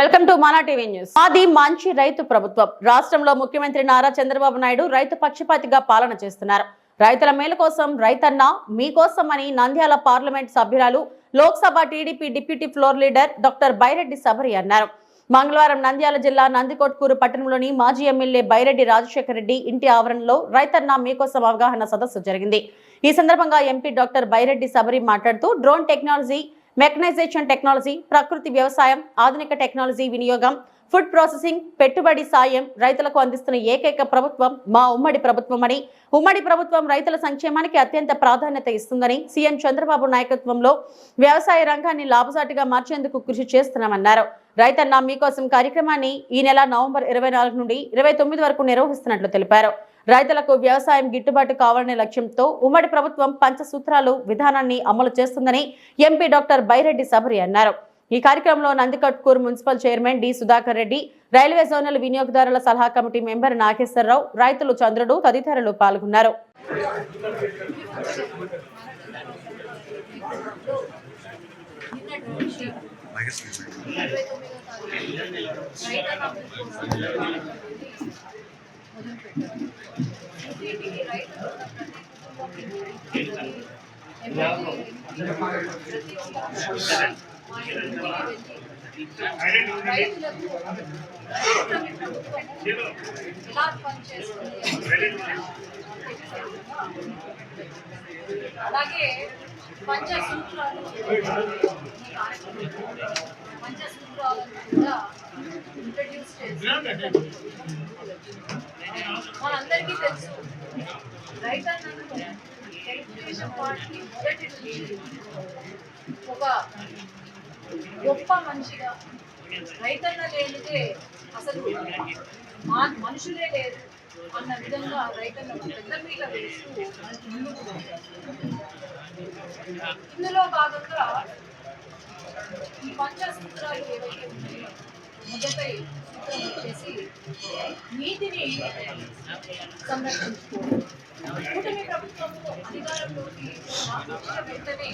Welcome to Mana TV news. మాది మంచి రైతు ప్రభుత్వం. రాష్ట్రంలో ముఖ్యమంత్రి నారా చంద్రబాబు నాయుడు రైతు పక్షపాతిగా పాలన చేస్తున్నారు. రైతుల మేలు కోసం రైతన్న మీకోసం అని నంద్యాల పార్లమెంట్ సభ్యురాలు Lok Sabha TDP deputy floor leader doctor Byreddy Sabari అన్నారు. మంగళవారం నంద్యాల జిల్లా నందికోట్కూరు పట్టణంలోని మాజీ ఎమ్మెల్యే బైరెడ్డి రాజశేఖర రెడ్డి ఇంటి ఆవరణలో రైతన్న మీకోసం అవగాహన సదస్సు జరిగింది. ఈ సందర్భంగా ఎంపీ డాక్టర్ బైరెడ్డి సబరి మాట్లాడుతూ డ్రోన్ టెక్నాలజీ మెకనైజేషన్ టెక్నాలజీ ప్రకృతి వ్యవసాయం ఆధునిక టెక్నాలజీ వినియోగం ఫుడ్ ప్రాసెసింగ్ పెట్టుబడి సాయం రైతులకు అందిస్తున్న ఏకైక ప్రభుత్వం మా ఉమ్మడి ప్రభుత్వం అని ఉమ్మడి ప్రభుత్వం రైతుల సంక్షేమానికి అత్యంత ప్రాధాన్యత ఇస్తుందని సీఎం చంద్రబాబు నాయకత్వంలో వ్యవసాయ రంగాన్ని లాభసాటిగా మార్చేందుకు కృషి చేస్తున్నామన్నారు. రైతన్న మీకోసం కార్యక్రమాన్ని ఈ నెల నవంబర్ ఇరవై నాలుగు నుండి ఇరవై తొమ్మిది వరకు నిర్వహిస్తున్నట్లు తెలిపారు. రైతులకు వ్యవసాయం గిట్టుబాటు కావాలనే లక్ష్యంతో ఉమ్మడి ప్రభుత్వం పంచసూత్రాలు విధానాన్ని అమలు చేస్తుందని ఎంపీ డాక్టర్ బైరెడ్డి సబరి అన్నారు. ఈ కార్యక్రమంలో Nandikotkur municipal chairman D Sudhakar Reddy railway zonal వినియోగదారుల సలహా కమిటీ మెంబర్ నాగేశ్వరరావు రైతులు చంద్రుడు తదితరులు పాల్గొన్నారు. ప్రతి అలాగే పంచసూత్రాలు పంచసూత్రాలను కూడా ఇంట్రడ్యూస్ చేసి మనందరికీ తెలుసు రైతన్నను తెలుగుదేశం పార్టీ మొదటి నుంచి ఒక గొప్ప మనిషిగా. రైతన్న లేనిదే అసలు మా మనుషులే లేరు అన్న విధంగా రైతన్న పెద్ద మీద వేస్తూ ముందుకు ఇందులో భాగంగా ఈ పంచసూత్రాలు ఏవైతే ఉన్నాయో మొదటి సూత్రం వచ్చేసి నీతిని సంరక్షించుకోవాలి కూటమి ప్రభుత్వము అధికారంలోకి వచ్చిన వెంటనే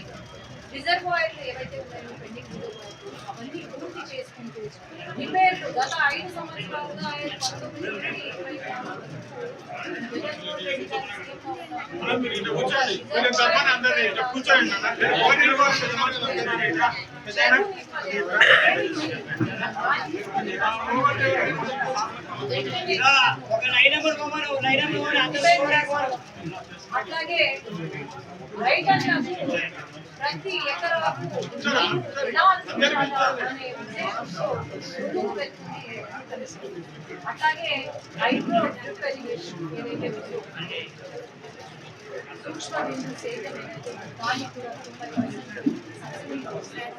రిజర్వాయర్లు ఏవైతే ఉన్నాయో పెండింగ్ రిజర్వాయర్లు అవన్నీ పూర్తి చేసుకుంటూ రిపేర్లు గత ఐదు సంవత్సరాలుగా ఆయన పంతొమ్మిది నుండి ఇరవై ఒక నైన్ నెంబర్ కొమ్మను నైన్ నెంబర్ అందరూ అట్లాగే రైతన్నకు ప్రతి ఎకరాకు అనే ఉద్దేశంతో ముందుకు వెళ్తుంది. అట్లాగే హైడ్రో డ్రిప్ ఇరిగేషన్ ఏదైతే ఉందో సూక్ష్మ బిందు సేకరణ దానికి కూడా తొంభై పర్సెంట్ సబ్సిడీ వస్తాయి.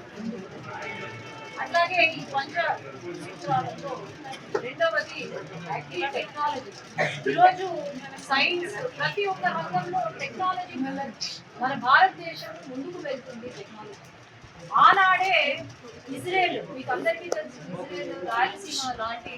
అట్లాగే ఈ పంచ సూత్రాలలో రెండవది యాక్టివ్ టెక్నాలజీ. ఈరోజు సైన్స్ ప్రతి ఒక్క రంగంలో టెక్నాలజీ మన భారతదేశం ముందుకు వెళ్తుంది టెక్నాలజీ. ఆనాడే ఇజ్రాయెల్ మీకు అందరికీ తెలుసు ఇజ్రాయెల్ రాయలసీమ లాంటి